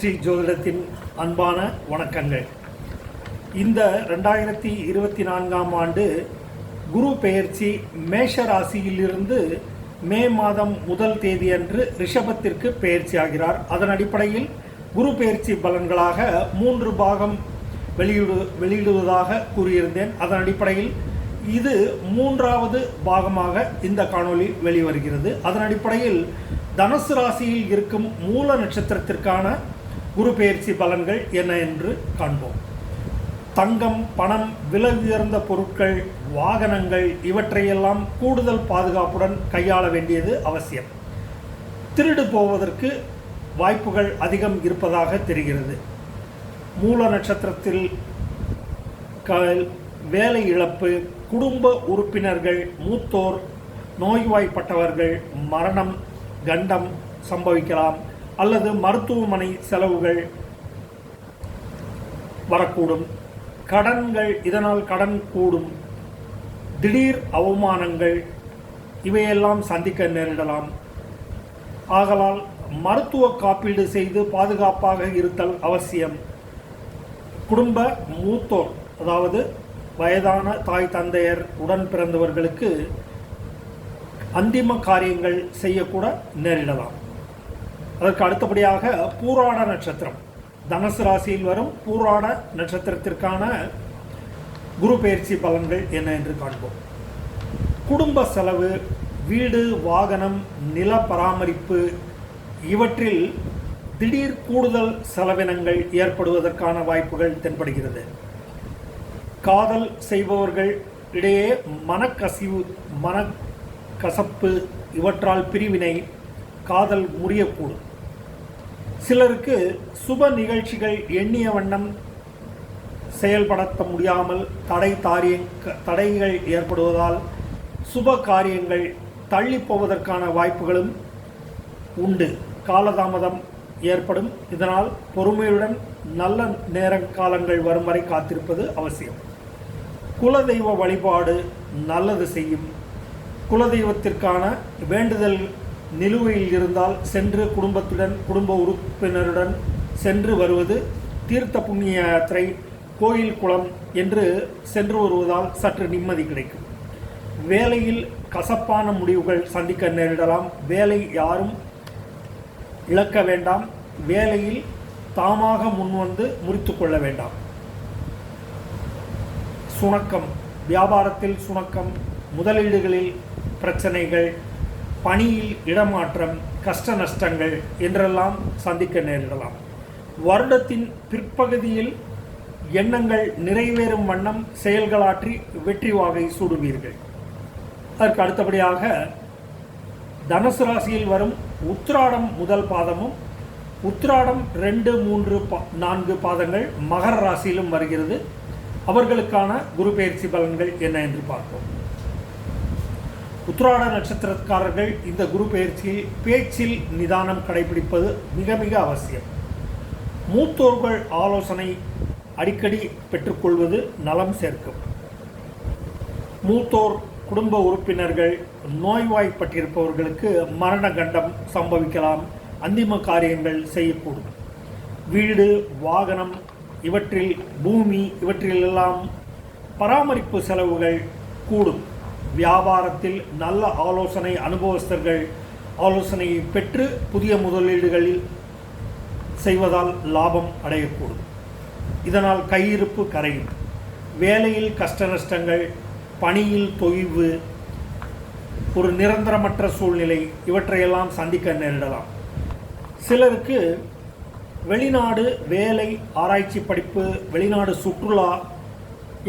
ஸ்ரீ ஜோதிடத்தின் அன்பான வணக்கங்கள். இந்த ரெண்டாயிரத்தி இருபத்தி நான்காம் ஆண்டு குரு பெயர்ச்சி மேஷ ராசியிலிருந்து மே மாதம் முதல் தேதியன்று ரிஷபத்திற்கு பெயர்ச்சி ஆகிறார். அதன் அடிப்படையில் குரு பெயர்ச்சி பலன்களாக மூன்று பாகம் வெளியிடு வெளியிடுவதாக கூறியிருந்தேன். அதன் அடிப்படையில் இது மூன்றாவது பாகமாக இந்த காணொளி வெளிவருகிறது. அதன் அடிப்படையில் தனுசு ராசியில் இருக்கும் மூல நட்சத்திரத்திற்கான குரு பெயர்ச்சி பலன்கள் என்ன என்று காண்போம். தங்கம் பணம் விலை உயர்ந்த பொருட்கள் வாகனங்கள் இவற்றையெல்லாம் கூடுதல் பாதுகாப்புடன் கையாள வேண்டியது அவசியம். திருடு போவதற்கு வாய்ப்புகள் அதிகம் இருப்பதாக தெரிகிறது. மூல நட்சத்திரத்தில் க- வேலை இழப்பு குடும்ப உறுப்பினர்கள் மூத்தோர் நோய்வாய்ப்பட்டவர்கள் மரணம் கண்டம் சம்பவிக்கலாம். அல்லது மருத்துவமனை செலவுகள் வரக்கூடும். கடன்கள் இதனால் கடன் கூடும். திடீர் அவமானங்கள் இவையெல்லாம் சந்திக்க நேரிடலாம். ஆகலால் மருத்துவ காப்பீடு செய்து பாதுகாப்பாக இருத்தல் அவசியம். குடும்ப மூத்தோர் அதாவது வயதான தாய் தந்தையர் உடன் பிறந்தவர்களுக்கு அந்திம காரியங்கள் செய்யக்கூட நேரிடலாம். அதற்கு அடுத்தபடியாக பூராட நட்சத்திரம். தனுசு ராசியில் வரும் பூராட நட்சத்திரத்திற்கான குரு பயிற்சி பலன்கள் என்ன என்று காண்போம். குடும்ப செலவு வீடு வாகனம் நில பராமரிப்பு இவற்றில் திடீர் கூடுதல் செலவினங்கள் ஏற்படுவதற்கான வாய்ப்புகள் தென்படுகிறது. காதல் செய்பவர்கள் இடையே மனக்கசிவு மனக்கசப்பு இவற்றால் பிரிவினை காதல் முறியக்கூடும். சிலருக்கு சுப நிகழ்ச்சிகள் எண்ணிய வண்ணம் செயல்படுத்த முடியாமல் தடை தாரிய தடைகள் ஏற்படுவதால் சுப காரியங்கள் தள்ளி போவதற்கான வாய்ப்புகளும் உண்டு. காலதாமதம் ஏற்படும். இதனால் பொறுமையுடன் நல்ல நேர காலங்கள் வரும் வரை காத்திருப்பது அவசியம். குலதெய்வ வழிபாடு நல்லது செய்யும். குலதெய்வத்திற்கான வேண்டுதல் நிலுவையில் இருந்தால் சென்று குடும்பத்துடன் குடும்ப உறுப்பினருடன் சென்று வருவது தீர்த்த புண்ணிய யாத்திரை கோயில் குளம் என்று சென்று வருவதால் சற்று நிம்மதி கிடைக்கும். வேலையில் கசப்பான முடிவுகள் சந்திக்க நேரிடலாம். வேலை யாரும் இழக்க வேண்டாம். வேலையில் தாமாக முன்வந்து முறித்து கொள்ள வேண்டாம். சுணக்கம். வியாபாரத்தில் சுணக்கம். முதலீடுகளில் பிரச்சனைகள். பணியில் இடமாற்றம் கஷ்ட நஷ்டங்கள் என்றெல்லாம் சந்திக்க நேரிடலாம். வருடத்தின் பிற்பகுதியில் எண்ணங்கள் நிறைவேறும் வண்ணம் செயல்களாற்றி வெற்றி வாகை சூடுவீர்கள். அதற்கு அடுத்தபடியாக தனுசு ராசியில் வரும் உத்திராடம் முதல் பாதமும் உத்திராடம் ரெண்டு மூன்று பா- நான்கு பாதங்கள் மகர ராசியிலும் வருகிறது. அவர்களுக்கான குரு பயிற்சி பலன்கள் என்ன என்று பார்ப்போம். உத்ராட நட்சத்திரக்காரர்கள் இந்த குரு பெயர்ச்சியில் பேச்சில் நிதானம் கடைபிடிப்பது மிக மிக அவசியம். மூத்தோர்கள் ஆலோசனை அடிக்கடி பெற்றுக்கொள்வது நலம் சேர்க்கும். மூத்தோர் குடும்ப உறுப்பினர்கள் நோய்வாய்ப்பட்டிருப்பவர்களுக்கு மரண கண்டம் சம்பவிக்கலாம் அந்திம காரியங்கள் செய்யக்கூடும். வீடு வாகனம் இவற்றில் பூமி இவற்றிலெல்லாம் பராமரிப்பு செலவுகள் கூடும். வியாபாரத்தில் நல்ல ஆலோசனை அனுபவஸ்தர்கள் ஆலோசனையை பெற்று புதிய முதலீடுகளில் செய்வதால் லாபம் அடையக்கூடும். இதனால் கையிருப்பு கரையும். வேலையில் கஷ்ட நஷ்டங்கள் பணியில் தொய்வு ஒரு நிரந்தரமற்ற சூழ்நிலை இவற்றையெல்லாம் சந்திக்க நேரிடலாம். சிலருக்கு வெளிநாடு வேலை ஆராய்ச்சி படிப்பு வெளிநாடு சுற்றுலா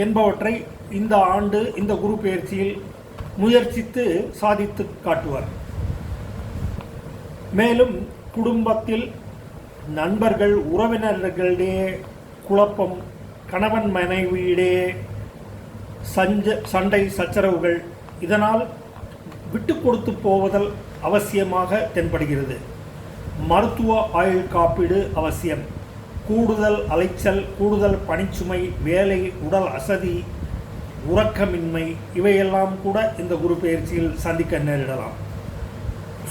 என்பவற்றை இந்த ஆண்டு இந்த குரு பெயர்ச்சியில் முயற்சித்து சாதித்து காட்டுவார். மேலும் குடும்பத்தில் நண்பர்கள் உறவினர்களிடையே குழப்பம் கணவன் மனைவியிடையே சஞ்ச சண்டை சச்சரவுகள் இதனால் விட்டு கொடுத்து போவதல் அவசியமாக தென்படுகிறது. மருத்துவ ஆயுள் காப்பீடு அவசியம். கூடுதல் அலைச்சல் கூடுதல் பணிச்சுமை வேலை உடல் அசதி உறக்கமின்மை இவையெல்லாம் கூட இந்த குரு பயிற்சியில் சந்திக்க நேரிடலாம்.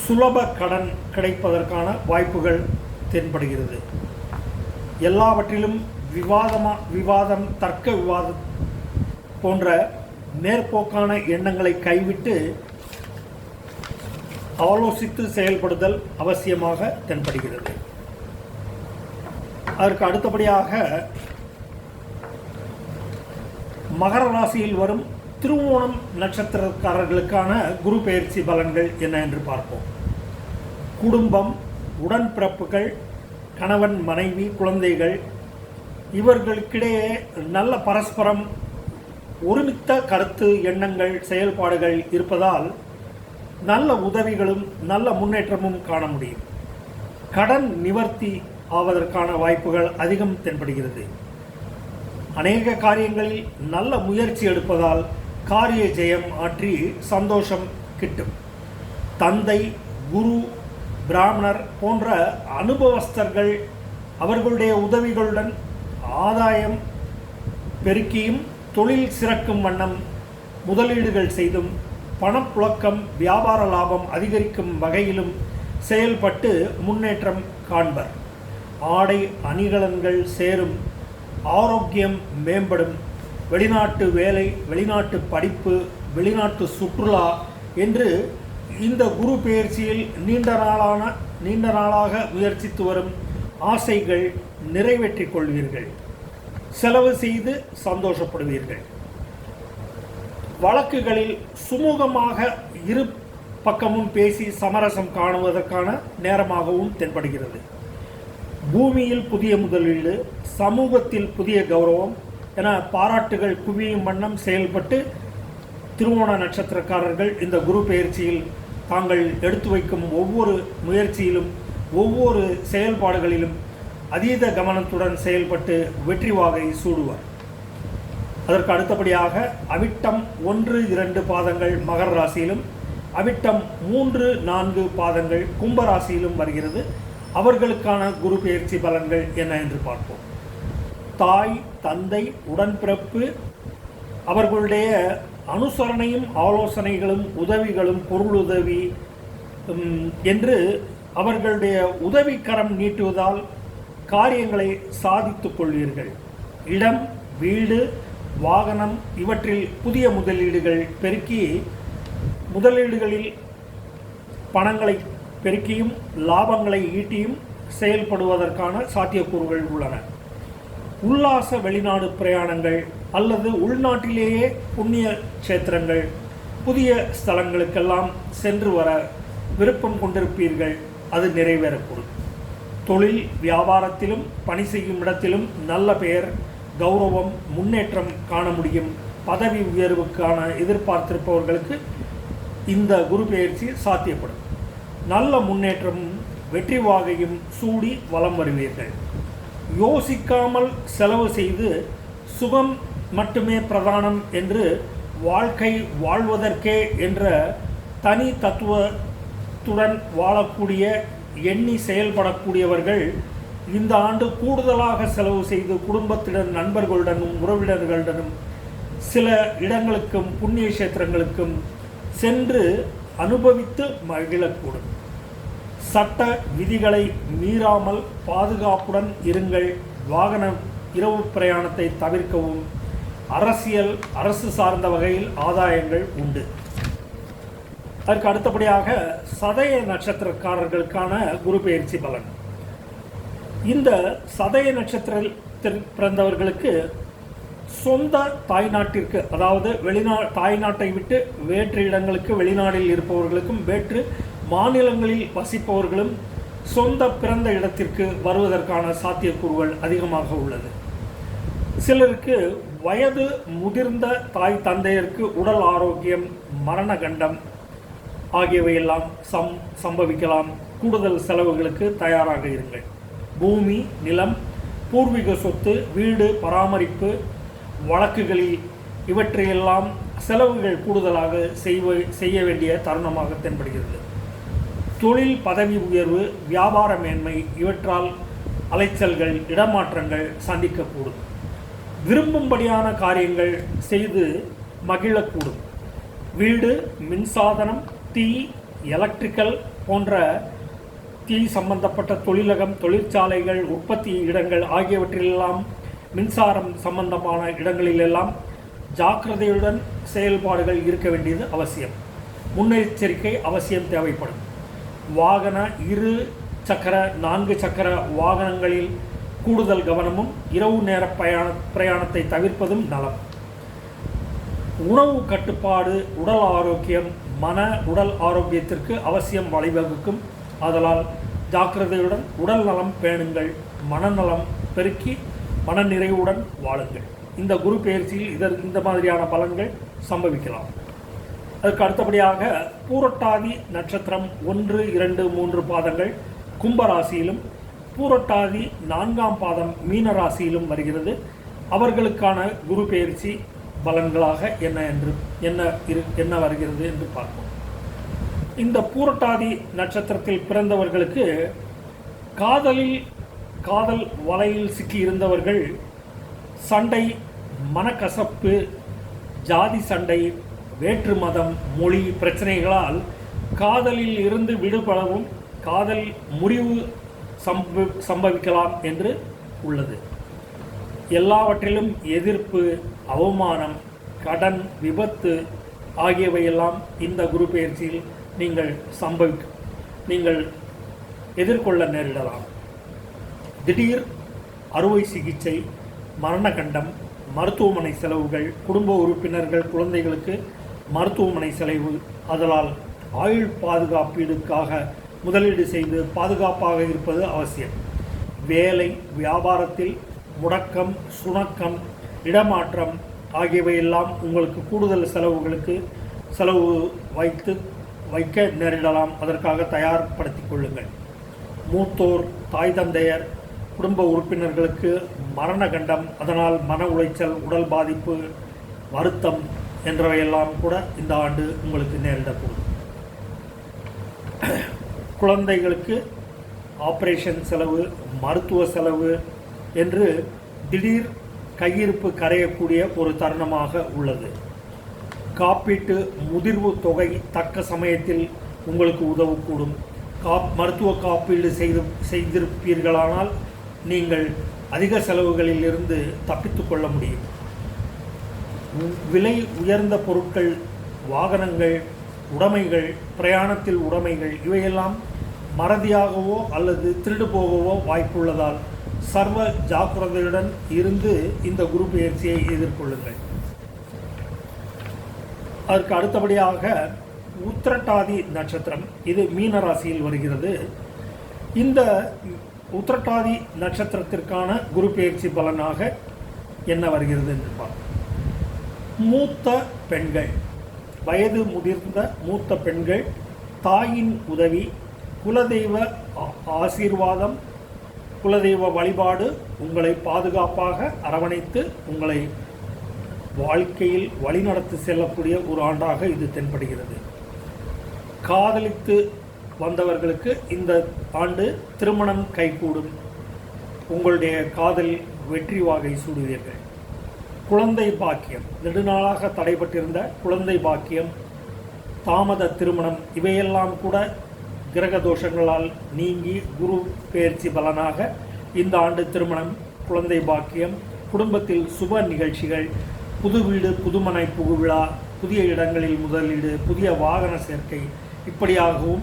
சுலப கடன் கிடைப்பதற்கான வாய்ப்புகள் தென்படுகிறது. எல்லாவற்றிலும் விவாதமா விவாதம் தர்க்க விவாதம் போன்ற மேற்போக்கான எண்ணங்களை கைவிட்டு ஆலோசித்து செயல்படுதல் அவசியமாக தென்படுகிறது. அதற்கு அடுத்தபடியாக மகர ராசியில் வரும் திருவோணம் நட்சத்திரக்காரர்களுக்கான குரு பயிற்சி பலன்கள் என்ன என்று பார்ப்போம். குடும்பம் உடன்பிறப்புகள் கணவன் மனைவி குழந்தைகள் இவர்களுக்கிடையே நல்ல பரஸ்பரம் ஒருமித்த கருத்து எண்ணங்கள் செயல்பாடுகள் இருப்பதால் நல்ல உதவிகளும் நல்ல முன்னேற்றமும் காண முடியும். கடன் நிவர்த்தி ஆவதற்கான வாய்ப்புகள் அதிகம் தென்படுகிறது. அநேக காரியங்களில் நல்ல முயற்சி எடுப்பதால் காரிய ஜெயம் ஆற்றி சந்தோஷம் கிட்டும். தந்தை குரு பிராமணர் போன்ற அனுபவஸ்தர்கள் அவர்களுடைய உதவிகளுடன் ஆதாயம் பெருக்கியும் தொழில் சிறக்கும் வண்ணம் முதலீடுகள் செய்தும் பணப்புழக்கம் வியாபார லாபம் அதிகரிக்கும் வகையிலும் செயல்பட்டு முன்னேற்றம் காண்பர். ஆடை அணிகலன்கள் சேரும் ஆரோக்கியம் மேம்படும். வெளிநாட்டு வேலை வெளிநாட்டு படிப்பு வெளிநாட்டு சுற்றுலா என்று இந்த குரு பெயர்ச்சியில் நீண்ட நாளான நீண்ட நாளாக முயற்சித்து வரும் ஆசைகள் நிறைவேற்றிக் கொள்வீர்கள். செலவு செய்து சந்தோஷப்படுவீர்கள். வழக்குகளில் சுமூகமாக இரு பக்கமும் பேசி சமரசம் காணுவதற்கான நேரமாகவும் தென்படுகிறது. பூமியில் புதிய முதலீடு சமூகத்தில் புதிய கௌரவம் என பாராட்டுகள் குவியும் வண்ணம் செயல்பட்டு திருவோண நட்சத்திரக்காரர்கள் இந்த குரு பெயர்ச்சியில் தாங்கள் எடுத்து வைக்கும் ஒவ்வொரு முயற்சியிலும் ஒவ்வொரு செயல்பாடுகளிலும் அதீத கவனத்துடன் செயல்பட்டு வெற்றி வாகை சூடுவார். அதற்கு அடுத்தபடியாக அவிட்டம் ஒன்று இரண்டு பாதங்கள் மகர ராசியிலும் அவிட்டம் மூன்று நான்கு பாதங்கள் கும்பராசியிலும் வருகிறது. அவர்களுக்கான குரு பயிற்சி பலன்கள் என்ன என்று பார்ப்போம். தாய் தந்தை உடன்பிறப்பு அவர்களுடைய அனுசரணையும் ஆலோசனைகளும் உதவிகளும் பொருளுதவி என்று அவர்களுடைய உதவிக்கரம் நீட்டுவதால் காரியங்களை சாதித்துக் கொள்வீர்கள். இடம் வீடு வாகனம் இவற்றில் புதிய முதலீடுகள் பெருக்கி முதலீடுகளில் பணங்களை பெருக்கியும் லாபங்களை ஈட்டியும் செயல்படுவதற்கான சாத்தியக்கூறுகள் உள்ளன. உல்லாச வெளிநாடு பிரயாணங்கள் அல்லது உள்நாட்டிலேயே புண்ணிய கஷேத்திரங்கள் புதிய ஸ்தலங்களுக்கெல்லாம் சென்று வர விருப்பம் கொண்டிருப்பீர்கள் அது நிறைவேறக்கூடும். தொழில் வியாபாரத்திலும் பணி செய்யும் இடத்திலும் நல்ல பெயர் கௌரவம் முன்னேற்றம் காண முடியும். பதவி உயர்வுக்கான எதிர்பார்த்திருப்பவர்களுக்கு இந்த குரு பயிற்சி சாத்தியப்படும். நல்ல முன்னேற்றமும் வெற்றி வாகையும் சூடி வலம் வருவீர்கள். யோசிக்காமல் செலவு செய்து சுகம் மட்டுமே பிரதானம் என்று வாழ்க்கை வாழ்வதற்கே என்ற தனி தத்துவத்துடன் வாழக்கூடிய எண்ணி செயல்படக்கூடியவர்கள் இந்த ஆண்டு கூடுதலாக செலவு செய்து குடும்பத்துடன் நண்பர்களுடனும் உறவினர்களுடனும் சில இடங்களுக்கும் புண்ணிய கஷேத்திரங்களுக்கும் சென்று அனுபவித்து மகிழக்கூடும். சட்ட விதிகளை மீறாமல் பாதுகாப்புடன் இருங்கள். வாகன இரவு பிரயாணத்தை தவிர்க்கவும். அரசியல் அரசு சார்ந்த வகையில் ஆதாயங்கள் உண்டு. அதற்கு அடுத்தபடியாக சதய நட்சத்திரக்காரர்களுக்கான குரு பயிற்சி பலன். இந்த சதய நட்சத்திரத்தில் பிறந்தவர்களுக்கு சொந்த தாய்நாட்டிற்கு அதாவது வெளிநா தாய்நாட்டை விட்டு வேற்று இடங்களுக்கு வெளிநாட்டில் இருப்பவர்களுக்கும் வேற்று மாநிலங்களில் வசிப்பவர்களும் சொந்த பிறந்த இடத்திற்கு வருவதற்கான சாத்தியக்கூறுகள் அதிகமாக உள்ளது. சிலருக்கு வயது முதிர்ந்த தாய் தந்தையருக்கு உடல் ஆரோக்கியம் மரண கண்டம் ஆகியவையெல்லாம் சம் சம்பவிக்கலாம். கூடுதல் செலவுகளுக்கு தயாராக இருங்கள். பூமி நிலம் பூர்வீக சொத்து வீடு பராமரிப்பு வழக்குகளில் இவற்றையெல்லாம் செலவுகள் கூடுதலாக செய்வ செய்ய வேண்டிய தருணமாக தென்படுகிறது. தொழில் பதவி உயர்வு வியாபார மேன்மை இவற்றால் அலைச்சல்கள் இடமாற்றங்கள் சந்திக்கக்கூடும். விரும்பும்படியான காரியங்கள் செய்து மகிழக்கூடும். வீடு மின்சாதனம் தீ எலக்ட்ரிக்கல் போன்ற தீ சம்பந்தப்பட்ட தொழிலகம் தொழிற்சாலைகள் உற்பத்தி இடங்கள் ஆகியவற்றிலெல்லாம் மின்சாரம் சம்பந்தமான இடங்களிலெல்லாம் ஜாக்கிரதையுடன் செயல்பாடுகள் இருக்க வேண்டியது அவசியம். முன்னெச்சரிக்கை அவசியம் தேவைப்படும். வாகன இரு சக்கர நான்கு சக்கர வாகனங்களில் கூடுதல் கவனமும் இரவு நேர பயண பிரயாணத்தை தவிர்ப்பதும் நலம். உணவு கட்டுப்பாடு உடல் ஆரோக்கியம் மன உடல் ஆரோக்கியத்திற்கு அவசியம் வழிவகுக்கும். ஆதலால் ஜாக்கிரதையுடன் உடல் நலம் பேணுங்கள் மனநலம் பெருக்கி மனநிறைவுடன் வாழுங்கள். இந்த குரு பயிற்சியில் இதர் இந்த மாதிரியான பலன்கள் சம்பவிக்கலாம். அதற்கு அடுத்தபடியாக பூரட்டாதி நட்சத்திரம் ஒன்று இரண்டு மூன்று பாதங்கள் கும்பராசியிலும் பூரட்டாதி நான்காம் பாதம் மீன ராசியிலும் வருகிறது. அவர்களுக்கான குரு பயிற்சி பலன்களாக என்ன என்று என்ன இரு என்ன வருகிறது என்று பார்ப்போம். இந்த பூரட்டாதி நட்சத்திரத்தில் பிறந்தவர்களுக்கு காதலில் காதல் வலையில் சிக்கி இருந்தவர்கள் சண்டை மனக்கசப்பு ஜாதி சண்டை வேற்று மதம் மொழி பிரச்சனைகளால் காதலில் இருந்து விடுபடவும் காதல் முறிவு சம்ப சம்பவிக்கலாம் என்று உள்ளது. எல்லாவற்றிலும் எதிர்ப்பு அவமானம் கடன் விபத்து ஆகியவையெல்லாம் இந்த குரு பயிற்சியில் நீங்கள் சம்பவி நீங்கள் எதிர்கொள்ள நேரிடலாம். திடீர் அறுவை சிகிச்சை மரணகண்டம் மருத்துவமனை செலவுகள் குடும்ப உறுப்பினர்கள் குழந்தைகளுக்கு மருத்துவமனை செலவு. அதனால் ஆயுள் பாதுகாப்பீடுக்காக முதலீடு செய்து பாதுகாப்பாக இருப்பது அவசியம். வேலை வியாபாரத்தில் முடக்கம் சுணக்கம் இடமாற்றம் ஆகியவையெல்லாம் உங்களுக்கு கூடுதல் செலவுகளுக்கு செலவு வைத்து வைக்க நேரிடலாம். அதற்காக தயார்படுத்திக் கொள்ளுங்கள். மூத்தோர் தாய் தந்தையர் குடும்ப உறுப்பினர்களுக்கு மரண கண்டம் அதனால் மன உளைச்சல் உடல் பாதிப்பு வருத்தம் என்றவையெல்லாம் கூட இந்த ஆண்டு உங்களுக்கு நேரிடக்கூடும். குழந்தைகளுக்கு ஆப்ரேஷன் செலவு மருத்துவ செலவு என்று திடீர் கையிருப்பு கரையக்கூடிய ஒரு தருணமாக உள்ளது. காப்பீட்டு முதிர்வு தொகை தக்க சமயத்தில் உங்களுக்கு உதவக்கூடும். காப் மருத்துவ காப்பீடு செய்து செய்திருப்பீர்களானால் நீங்கள் அதிக செலவுகளில் இருந்து தப்பித்து கொள்ள முடியும். விலை உயர்ந்த பொருட்கள் வாகனங்கள் உடைமைகள் பிரயாணத்தில் உடைமைகள் இவையெல்லாம் மறதியாகவோ அல்லது திருடு போகவோ வாய்ப்புள்ளதால் சர்வ ஜாக்கிரதையுடன் இருந்து இந்த குரு பயிற்சியை எதிர்கொள்ளுங்கள். அதற்கு அடுத்தபடியாக உத்திரட்டாதி நட்சத்திரம் இது மீனராசியில் வருகிறது. இந்த உத்திரட்டாதி நட்சத்திரத்திற்கான குரு பயிற்சி பலனாக என்ன வருகிறது என்று பார்ப்போம். மூத்த பெண்கள் வயது முதிர்ந்த மூத்த பெண்கள் தாயின் உதவி குலதெய்வ ஆ- ஆசீர்வாதம் குலதெய்வ வழிபாடு உங்களை பாதுகாப்பாக அரவணைத்து உங்களை வாழ்க்கையில் வழிநடத்தி செல்லக்கூடிய ஒரு ஆண்டாக இது தென்படுகிறது. காதலித்து வந்தவர்களுக்கு இந்த ஆண்டு திருமணம் கைகூடும். உங்களுடைய காதல் வெற்றி வாகை சூடுவீர்கள். குழந்தை பாக்கியம். நெடுநாளாக தடைபட்டிருந்த குழந்தை பாக்கியம் தாமத திருமணம் இவையெல்லாம் கூட கிரக தோஷங்களால் நீங்கி குரு பெயர்ச்சி பலனாக இந்த ஆண்டு திருமணம் குழந்தை பாக்கியம் குடும்பத்தில் சுப நிகழ்ச்சிகள் புது வீடு புதுமனை புகுவிழா புதிய இடங்களில் முதலீடு புதிய வாகன சேர்க்கை இப்படியாகவும்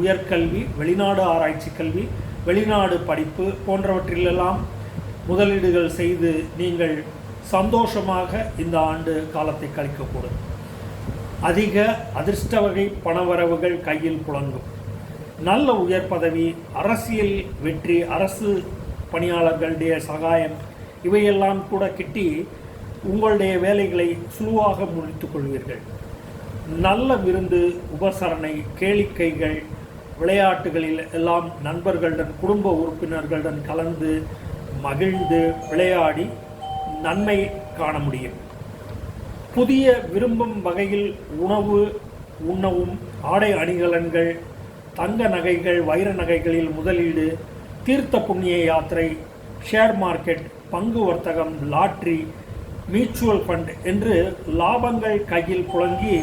உயர்கல்வி வெளிநாடு ஆராய்ச்சி கல்வி வெளிநாடு படிப்பு போன்றவற்றிலெல்லாம் முதலீடுகள் செய்து நீங்கள் சந்தோஷமாக இந்த ஆண்டு காலத்தை கழிக்கக்கூடும். அதிக அதிர்ஷ்ட வகை பணவரவுகள் கையில் புழங்கும். நல்ல உயர் பதவி அரசியல் வெற்றி அரசு பணியாளர்களுடைய சகாயம் இவையெல்லாம் கூட கிட்டி உங்களுடைய வேலைகளை சுழுவாக முடித்துக் கொள்வீர்கள். நல்ல விருந்து உபசரணை கேளிக்கைகள் விளையாட்டுகளில் எல்லாம் நண்பர்களுடன் குடும்ப உறுப்பினர்களுடன் கலந்து மகிழ்ந்து விளையாடி நன்மை காண முடியும். புதிய விரும்பும் வகையில் உணவு உண்ணவும் ஆடை அணிகலன்கள் தங்க நகைகள் வைர நகைகளில் முதலீடு தீர்த்த புண்ணிய யாத்திரை ஷேர் மார்க்கெட் பங்கு வர்த்தகம் லாட்ரி மியூச்சுவல் ஃபண்ட் என்று லாபங்கள் கையில் புழங்கி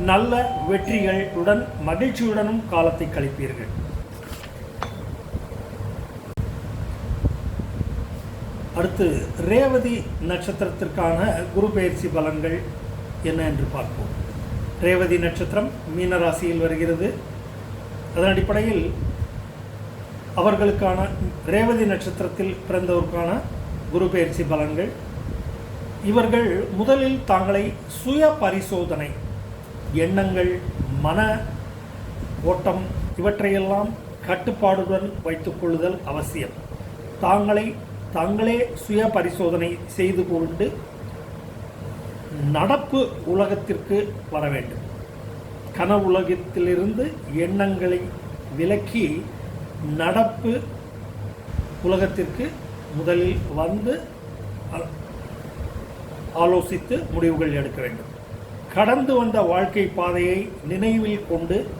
நல்ல வெற்றிகளுடன் மகிழ்ச்சியுடனும் காலத்தை கழிப்பீர்கள். அடுத்து ரேவதி நட்சத்திரத்திற்கான குரு பயிற்சி பலன்கள் என்ன என்று பார்ப்போம். ரேவதி நட்சத்திரம் மீனராசியில் வருகிறது. அதன் அடிப்படையில் அவர்களுக்கான ரேவதி நட்சத்திரத்தில் பிறந்தவருக்கான குரு பயிற்சி பலன்கள். இவர்கள் முதலில் தாங்களை சுய பரிசோதனை எண்ணங்கள் மன ஓட்டம் இவற்றையெல்லாம் கட்டுப்பாடுடன் வைத்துக்கொள்ளுதல் அவசியம். தாங்களை தாங்களே சுய பரிசோதனை செய்து கொண்டு நடப்பு உலகத்திற்கு வர வேண்டும். கனவுலகத்திலிருந்து எண்ணங்களை விலக்கி நடப்பு உலகத்திற்கு முதலில் வந்து அ- ஆலோசித்து முடிவுகள் எடுக்க வேண்டும். கடந்து வந்த வாழ்க்கை பாதையை நினைவில் கொண்டு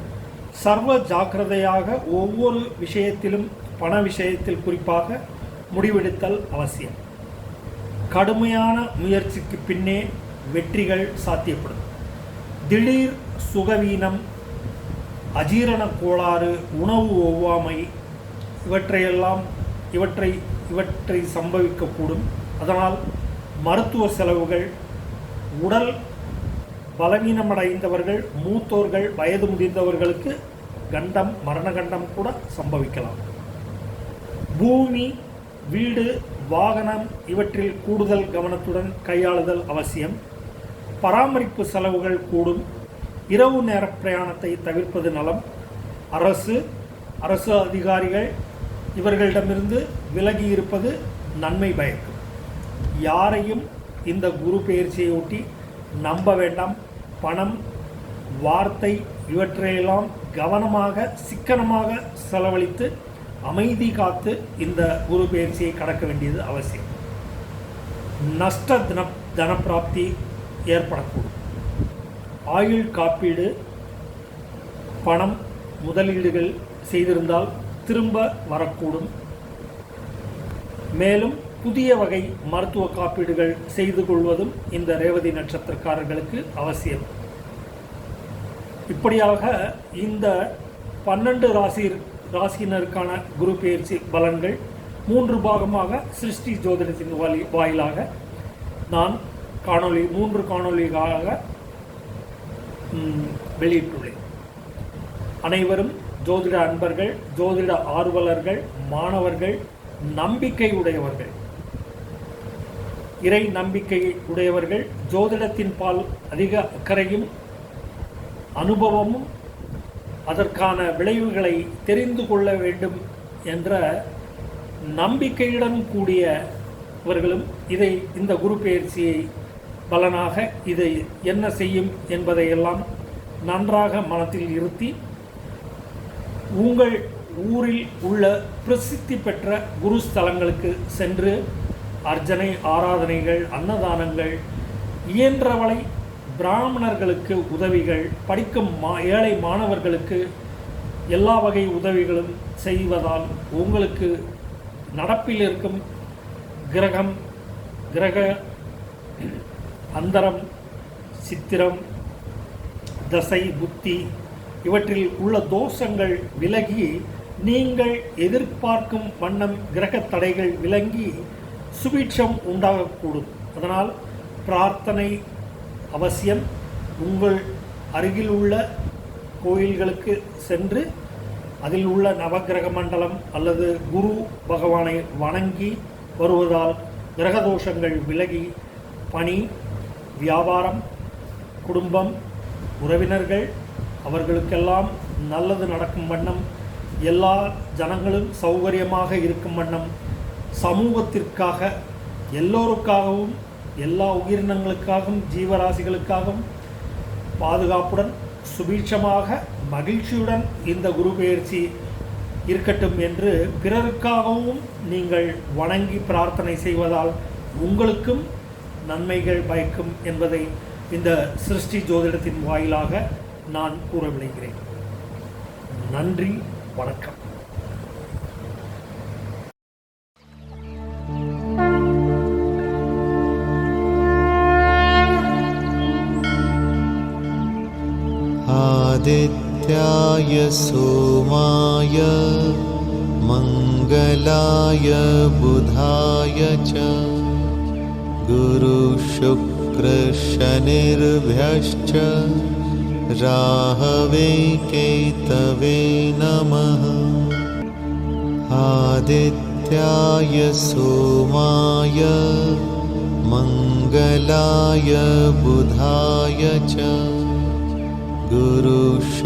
சர்வ ஜாக்கிரதையாக ஒவ்வொரு விஷயத்திலும் பண விஷயத்தில் குறிப்பாக முடிவெடுத்தல் அவசியம். கடுமையான முயற்சிக்கு பின்னே வெற்றிகள் சாத்தியப்படும். திடீர் சுகவீனம் அஜீரண கோளாறு உணவு ஒவ்வாமை இவற்றையெல்லாம் இவற்றை இவற்றை சம்பவிக்கக்கூடும். அதனால் மருத்துவ செலவுகள் உடல் பலவீனமடைந்தவர்கள் மூத்தோர்கள் வயது முதிர்ந்தவர்களுக்கு கண்டம் மரண கண்டம் கூட சம்பவிக்கலாம். பூமி வீடு வாகனம் இவற்றில் கூடுதல் கவனத்துடன் கையாளுதல் அவசியம். பராமரிப்பு செலவுகள் கூடும். இரவு நேர பிரயாணத்தை தவிர்ப்பது நலம். அரசு அரசு அதிகாரிகள் இவர்களிடமிருந்து விலகி இருப்பது நன்மை பயக்கும். யாரையும் இந்த குரு பெயர்ச்சியொட்டி நம்ப வேண்டாம். பணம் வார்த்தை இவற்றையெல்லாம் கவனமாக சிக்கனமாக செலவழித்து அமைதி காத்து இந்த குரு பயிற்சியை கடக்க வேண்டியது அவசியம். நஷ்ட தன தனப்பிராப்தி ஏற்படக்கூடும். ஆயுள் காப்பீடு பணம் முதலீடுகள் செய்திருந்தால் திரும்ப வரக்கூடும். மேலும் புதிய வகை மருத்துவ காப்பீடுகள் செய்து கொள்வதும் இந்த ரேவதி நட்சத்திரக்காரர்களுக்கு அவசியம். இப்படியாக இந்த பன்னெண்டு ராசி ராசியினருக்கான குரு பயிற்சி பலன்கள் மூன்று பாகமாக சிருஷ்டி ஜோதிடத்தின் வழி வாயிலாக நான் காணொளி மூன்று காணொளிகளாக வெளியிட்டுள்ளேன். அனைவரும் ஜோதிட அன்பர்கள் ஜோதிட ஆர்வலர்கள் மாணவர்கள் நம்பிக்கை உடையவர்கள். இறை நம்பிக்கை உடையவர்கள் ஜோதிடத்தின் பால் அதிக அக்கறையும் அனுபவமும் அதற்கான விளைவுகளை தெரிந்து கொள்ள வேண்டும் என்ற நம்பிக்கையுடன் கூடியவர்களும் இதை இந்த குரு பயிற்சியை பலனாக இதை என்ன செய்யும் என்பதையெல்லாம் நன்றாக மனத்தில் இருத்தி உங்கள் ஊரில் உள்ள பிரசித்தி பெற்ற குரு ஸ்தலங்களுக்கு சென்று அர்ச்சனை ஆராதனைகள் அன்னதானங்கள் இயன்றவளை பிராமணர்களுக்கு உதவிகள் படிக்கும் மா ஏழை மாணவர்களுக்கு எல்லா வகை உதவிகளும் செய்வதால் உங்களுக்கு நடப்பில் இருக்கும் கிரகம் கிரக அந்தரம் சித்திரம் தசை புத்தி இவற்றில் உள்ள தோஷங்கள் விலகி நீங்கள் எதிர்பார்க்கும் வண்ணம் கிரக தடைகள் விலங்கி சுபீட்சம் உண்டாகக்கூடும். அதனால் பிரார்த்தனை அவசியம் உங்கள் அருகில் உள்ள கோயில்களுக்கு சென்று அதில் உள்ள நவக்கிரக மண்டலம் அல்லது குரு பகவானை வணங்கி வருவதால் கிரகதோஷங்கள் விலகி பணி வியாபாரம் குடும்பம் உறவினர்கள் அவர்களுக்கெல்லாம் நல்லது நடக்கும் வண்ணம் எல்லா ஜனங்களும் சௌகரியமாக இருக்கும் வண்ணம் சமூகத்திற்காக எல்லோருக்காகவும் எல்லா உயிரினங்களுக்காகவும் ஜீவராசிகளுக்காகவும் பாதுகாப்புடன் சுபீட்சமாக மகிழ்ச்சியுடன் இந்த குரு பயிற்சி இருக்கட்டும் என்று பிறருக்காகவும் நீங்கள் வணங்கி பிரார்த்தனை செய்வதால் உங்களுக்கும் நன்மைகள் பயக்கும் என்பதை இந்த சிருஷ்டி ஜோதிடத்தின் வாயிலாக நான் கூற விளைகிறேன் நன்றி வணக்கம். आदित्याय सोमाय मङ्गलाय बुधाय च। गुरुशुक्रशनिर्भ्यश्च राहवे केतवे नमः। आदित्याय सोमाय मङ्गलाय बुधाय च। गुरुशु